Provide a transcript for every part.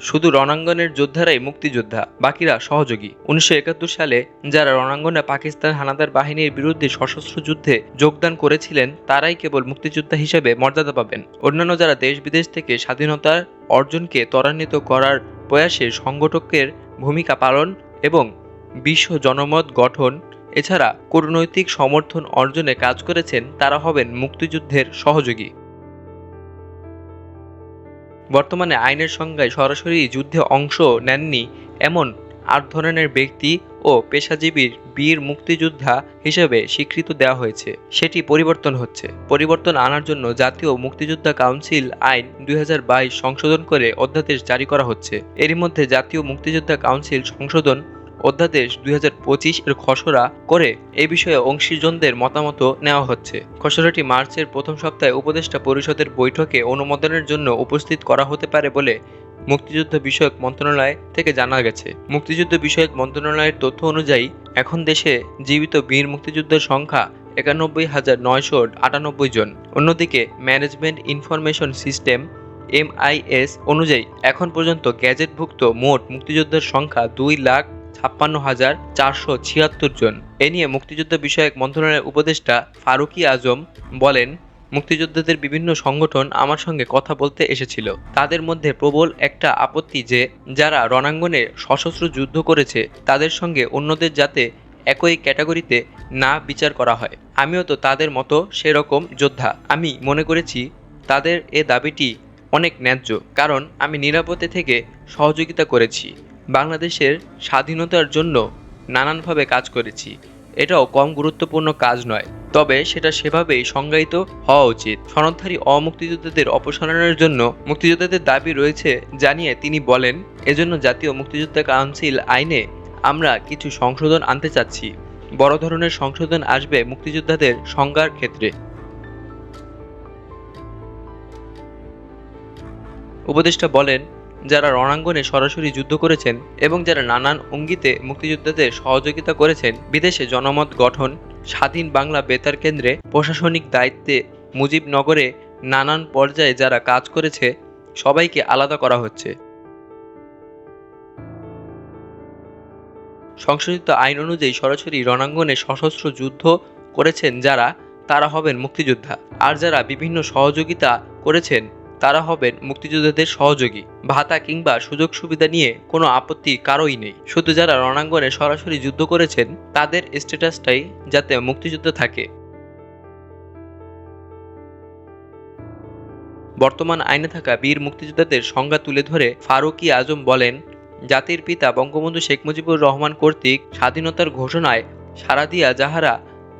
শুধু রণাঙ্গনের যোদ্ধারাই মুক্তিযোদ্ধা, বাকিরা সহযোগী। উনিশশো একাত্তর সালে যারা রণাঙ্গনে পাকিস্তান হানাদার বাহিনীর বিরুদ্ধে সশস্ত্র যুদ্ধে যোগদান করেছিলেন, তারাই কেবল মুক্তিযোদ্ধা হিসেবে মর্যাদা পাবেন। অন্যান্য যারা দেশ বিদেশ থেকে স্বাধীনতার অর্জনকে ত্বরান্বিত করার প্রয়াসে সংগঠকের ভূমিকা পালন এবং বিশ্ব জনমত গঠন, এছাড়া কূটনৈতিক সমর্থন অর্জনে কাজ করেছেন, তারা হবেন মুক্তিযুদ্ধের সহযোগী। বর্তমানে আইনের সংজ্ঞায় সরাসরি যুদ্ধে অংশ নেননি এমন আট ধরনের ব্যক্তি ও পেশাজীবীর বীর মুক্তিযোদ্ধা হিসেবে স্বীকৃত দেওয়া হয়েছে। সেটি পরিবর্তন হচ্ছে। পরিবর্তন আনার জন্য জাতীয় মুক্তিযোদ্ধা কাউন্সিল আইন দুই হাজার বাইশ সংশোধন করে অধ্যাদেশ জারি করা হচ্ছে। এরই মধ্যে জাতীয় মুক্তিযোদ্ধা কাউন্সিল সংশোধন অধ্যাদেশ দুই হাজার পঁচিশ এর খসড়া করে এ বিষয়ে অংশীজনদের মতামত নেওয়া হচ্ছে। খসড়াটি মার্চের প্রথম সপ্তাহে উপদেষ্টা পরিষদের বৈঠকে অনুমোদনের জন্য উপস্থিত করা হতে পারে বলে মুক্তিযুদ্ধ বিষয়ক মন্ত্রণালয় থেকে জানা গেছে। মুক্তিযুদ্ধ বিষয়ক মন্ত্রণালয়ের তথ্য অনুযায়ী, এখন দেশে জীবিত বীর মুক্তিযুদ্ধের সংখ্যা একানব্বই হাজার নয়শো আটানব্বই জন। অন্যদিকে, ম্যানেজমেন্ট ইনফরমেশন সিস্টেম এমআইএস অনুযায়ী, এখন পর্যন্ত গ্যাজেটভুক্ত মোট মুক্তিযোদ্ধার সংখ্যা দুই লাখ ছাপ্পান্ন হাজার চারশো ছিয়াত্তর জন। এ নিয়ে মুক্তিযুদ্ধ বিষয়ক মন্ত্রণালয়ের উপদেষ্টা ফারুকি আজম বলেন, মুক্তিযোদ্ধাদের বিভিন্ন সংগঠন আমার সঙ্গে কথা বলতে এসেছিল। তাদের মধ্যে প্রবল একটা আপত্তি যে, যারা রণাঙ্গনে সশস্ত্র যুদ্ধ করেছে, তাদের সঙ্গে অন্যদের যাতে একই ক্যাটাগরিতে না বিচার করা হয়। আমিও তো তাদের মতো সেরকম যোদ্ধা। আমি মনে করেছি, তাদের এ দাবিটি অনেক ন্যায্য, কারণ আমি নিরাপদে থেকে সহযোগিতা করেছি। বাংলাদেশের স্বাধীনতার জন্য নানানভাবে কাজ করেছি। এটাও কম গুরুত্বপূর্ণ কাজ নয়, তবে সেটা সেভাবেই সংজ্ঞায়িত হওয়া উচিত। সনদধারী অমুক্তিযোদ্ধাদের অপসারণের জন্য মুক্তিযোদ্ধাদের দাবি রয়েছে জানিয়ে তিনি বলেন, এজন্য জাতীয় মুক্তিযোদ্ধা কাউন্সিল আইনে আমরা কিছু সংশোধন আনতে চাচ্ছি। বড় ধরনের সংশোধন আসবে মুক্তিযোদ্ধাদের সংজ্ঞার ক্ষেত্রে। উপদেষ্টা বলেন যারা রণাঙ্গনে সরাসরি যুদ্ধ করেছেন এবং যারা নানান অঙ্গিতে মুক্তিযোদ্ধাদের সহযোগিতা করেছেন, বিদেশে জনমত গঠন, স্বাধীন বাংলা বেতার কেন্দ্রে প্রশাসনিক দায়িত্বে মুজিবনগরে নানান পর্যায়ে যারা কাজ করেছে, সবাইকে আলাদা করা হচ্ছে। সংশোধিত আইন অনুযায়ী সরাসরি রণাঙ্গনে সশস্ত্র যুদ্ধ করেছেন যারা, তারা হবেন মুক্তিযোদ্ধা। আর যারা বিভিন্ন সহযোগিতা করেছেন তারা হবেন মুক্তিযোদ্ধাদের সহযোগী, ভাতা কিংবা সুযোগ সুবিধা নিয়ে কোনো আপত্তি কারোই নেই। শুধু যারা রণাঙ্গনে সরাসরি যুদ্ধ করেছেন, তাদের স্ট্যাটাসটাই যাতে মুক্তিযুদ্ধ থাকে। বর্তমান আইনে থাকা বীর মুক্তিযোদ্ধাদের সংজ্ঞা তুলে ধরে ফারুকি আজম বলেন, জাতির পিতা বঙ্গবন্ধু শেখ মুজিবুর রহমান কর্তৃক স্বাধীনতার ঘোষণায় সারা দিয়া যাহারা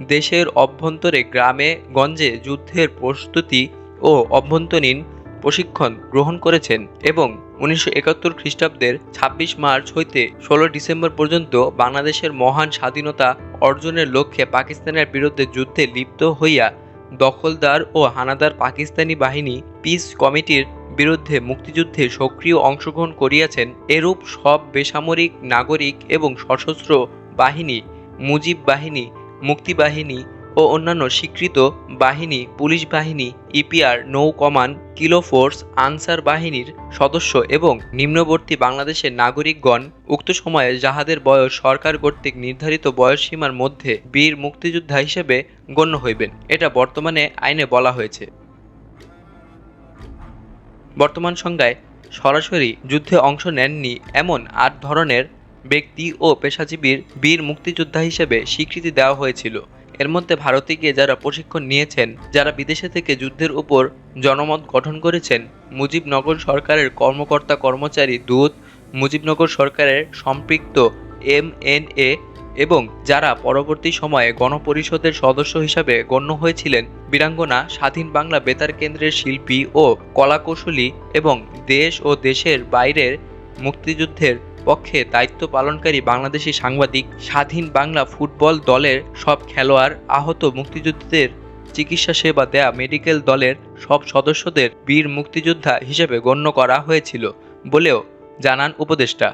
দেশের অভ্যন্তরে গ্রামে গঞ্জে যুদ্ধের প্রস্তুতি ও অভ্যন্তরীণ প্রশিক্ষণ গ্রহণ করেছেন এবং উনিশশো একাত্তর খ্রিস্টাব্দের ছাব্বিশ মার্চ হইতে ষোলো ডিসেম্বর পর্যন্ত বাংলাদেশের মহান স্বাধীনতা অর্জনের লক্ষ্যে পাকিস্তানের বিরুদ্ধে যুদ্ধে লিপ্ত হইয়া দখলদার ও হানাদার পাকিস্তানি বাহিনী পিস কমিটির বিরুদ্ধে মুক্তিযুদ্ধে সক্রিয় অংশগ্রহণ করিয়াছেন, এরূপ সব বেসামরিক নাগরিক এবং সশস্ত্র বাহিনী, মুজিব বাহিনী মুক্তিবাহিনী ও অন্যান্য স্বীকৃত বাহিনী, পুলিশ বাহিনী, ইপিআর, নৌ কমান কিলো ফোর্স, আনসার বাহিনীর সদস্য এবং নিম্নবর্তী বাংলাদেশের নাগরিকগণ উক্ত সময়ে যাহাদের বয়স সরকার কর্তৃক নির্ধারিত বয়সসীমার মধ্যে বীর মুক্তিযোদ্ধা হিসেবে গণ্য হইবেন। এটা বর্তমানে আইনে বলা হয়েছে। বর্তমান সংজ্ঞায় সরাসরি যুদ্ধে অংশ নেননি এমন আট ধরনের ব্যক্তি ও পেশাজীবীর বীর মুক্তিযোদ্ধা হিসেবে স্বীকৃতি দেওয়া হয়েছিল। এর মধ্যে ভারতে গিয়ে যারা প্রশিক্ষণ নিয়েছেন, যারা বিদেশে থেকে যুদ্ধের উপর জনমত গঠন করেছেন, মুজিবনগর সরকারের কর্মকর্তা কর্মচারী দূত, মুজিবনগর সরকারের সম্পৃক্ত এম এন এ এবং যারা পরবর্তী সময়ে গণপরিষদের সদস্য হিসাবে গণ্য হয়েছিলেন, বীরাঙ্গনা, স্বাধীন বাংলা বেতার কেন্দ্রের শিল্পী ও কলাকৌশলী এবং দেশ ও দেশের বাইরের মুক্তিযুদ্ধের পক্ষে দায়িত্ব পালনকারী বাংলাদেশি সাংবাদিক স্বাধীন বাংলা ফুটবল দলের সব খেলোয়াড় আহত মুক্তিযোদ্ধাদের চিকিৎসা সেবা দেয়া মেডিকেল দলের সব সদস্যদের বীর মুক্তিযোদ্ধা হিসেবে গণ্য করা হয়েছিল বলেও জানান উপদেষ্টা।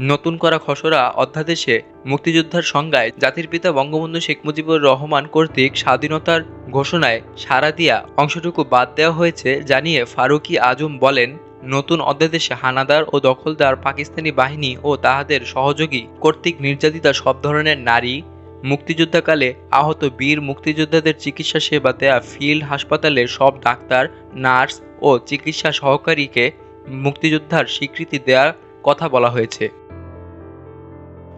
নতুন করা খসড়া অধ্যাদেশে মুক্তিযোদ্ধার সংজ্ঞায় জাতির পিতা বঙ্গবন্ধু শেখ মুজিবুর রহমান কর্তৃক স্বাধীনতার ঘোষণায় সাড়া দিয়া অংশটুকু বাদ দেওয়া হয়েছে জানিয়ে ফারুকি আজম বলেন, নতুন অধ্যাদেশে হানাদার ও দখলদার পাকিস্তানি বাহিনী ও তাহাদের সহযোগী কর্তৃক নির্যাতিতা সব ধরনের নারী, মুক্তিযোদ্ধাকালে আহত বীর মুক্তিযোদ্ধাদের চিকিৎসা সেবা দেয়া ফিল্ড হাসপাতালের সব ডাক্তার, নার্স ও চিকিৎসা সহকারীকে মুক্তিযোদ্ধার স্বীকৃতি দেওয়ার কথা বলা হয়েছে।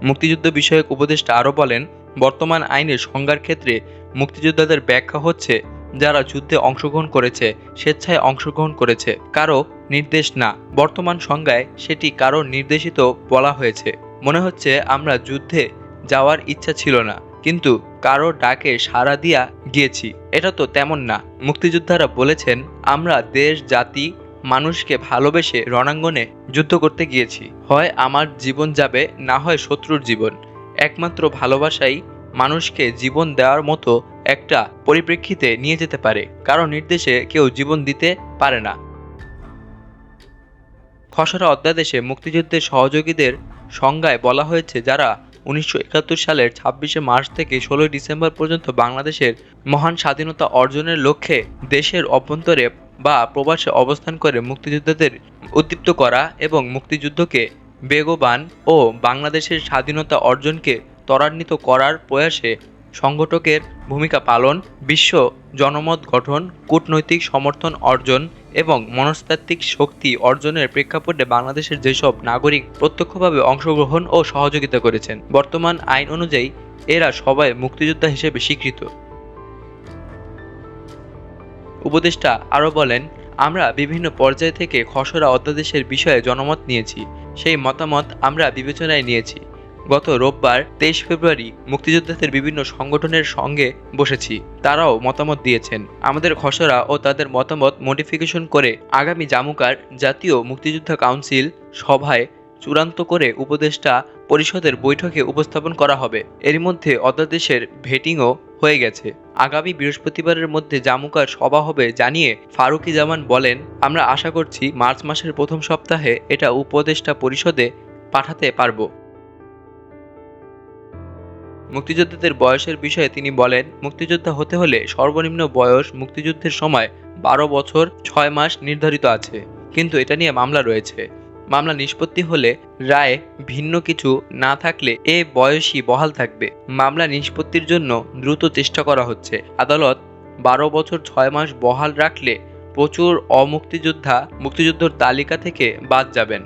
মুক্তিযুদ্ধ বিষয়ক উপদেষ্টা আরও বলেন, বর্তমান আইনের সংজ্ঞার ক্ষেত্রে মুক্তিযোদ্ধাদের ব্যাখ্যা হচ্ছে, যারা যুদ্ধে অংশগ্রহণ করেছে, স্বেচ্ছায় অংশগ্রহণ করেছে, কারও নির্দেশ না। বর্তমান সংজ্ঞায় সেটি কারও নির্দেশিত বলা হয়েছে। মনে হচ্ছে আমরা যুদ্ধে যাওয়ার ইচ্ছা ছিল না, কিন্তু কারও ডাকে সাড়া দিয়া গিয়েছি। এটা তো তেমন না। মুক্তিযোদ্ধারা বলেছেন, আমরা দেশ, জাতি মানুষকে ভালোবেসে রণাঙ্গনে যুদ্ধ করতে গিয়েছি। হয় আমার জীবন যাবে, না হয় শত্রুর জীবন। একমাত্র ভালোবাসাই মানুষকে জীবন দেওয়ার মতো একটা পরিপ্রেক্ষিতে নিয়ে যেতে পারে। কারও নির্দেশে কেউ জীবন দিতে পারে না। খসড়া অধ্যাদেশে মুক্তিযুদ্ধের সহযোগীদের সংজ্ঞায় বলা হয়েছে যারা উনিশশো একাত্তর সালের ছাব্বিশে মার্চ থেকে ষোলোই ডিসেম্বর পর্যন্ত বাংলাদেশের মহান স্বাধীনতা অর্জনের লক্ষ্যে দেশের অভ্যন্তরে বা প্রবাসে অবস্থান করে মুক্তিযোদ্ধাদের উদ্দীপ্ত করা এবং মুক্তিযুদ্ধকে বেগবান ও বাংলাদেশের স্বাধীনতা অর্জনকে ত্বরান্বিত করার প্রয়াসে সংগঠকের ভূমিকা পালন, বিশ্ব জনমত গঠন, কূটনৈতিক সমর্থন অর্জন এবং মনস্তাত্ত্বিক শক্তি অর্জনের প্রেক্ষাপটে বাংলাদেশের যেসব নাগরিক প্রত্যক্ষভাবে অংশগ্রহণ ও সহযোগিতা করেছেন, বর্তমান আইন অনুযায়ী এরা সবাই মুক্তিযোদ্ধা হিসেবে স্বীকৃত। উপদেষ্টা আরও বলেন, আমরা বিভিন্ন পর্যায় থেকে খসড়া অধ্যাদেশের বিষয়ে জনমত নিয়েছি। সেই মতামত আমরা বিবেচনায় নিয়েছি। গত রোববার তেইশ ফেব্রুয়ারি মুক্তিযোদ্ধাদের বিভিন্ন সংগঠনের সঙ্গে বসেছি। তারাও মতামত দিয়েছেন। আমাদের খসড়া ও তাদের মতামত মডিফিকেশন করে আগামী জামুকার জাতীয় মুক্তিযোদ্ধা কাউন্সিল সভায় চূড়ান্ত করে উপদেষ্টা পরিষদের বৈঠকে উপস্থাপন করা হবে। এর মধ্যে অধ্যাদেশের ভেটিংও হয়ে গেছে। আগামী বৃহস্পতিবারের মধ্যে জামুকার সভা হবে জানিয়ে ফারুকি জামান বলেন, আমরা আশা করছি মার্চ মাসের প্রথম সপ্তাহে এটা উপদেষ্টা পরিষদে পাঠাতে পারব। মুক্তিযোদ্ধাদের বয়সের বিষয়ে তিনি বলেন, মুক্তিযোদ্ধা হতে হলে সর্বনিম্ন বয়স মুক্তিযুদ্ধের সময় বারো বছর ছয় মাস নির্ধারিত আছে। কিন্তু এটা নিয়ে মামলা রয়েছে। মামলা নিষ্পত্তি হলে রায়ে ভিন্ন কিছু না থাকলে এ বয়সই বহাল থাকবে। মামলা নিষ্পত্তির জন্য দ্রুত চেষ্টা করা হচ্ছে। আদালত বারো বছর ছয় মাস বহাল রাখলে প্রচুর অমুক্তিযোদ্ধা মুক্তিযুদ্ধর তালিকা থেকে বাদ যাবেন।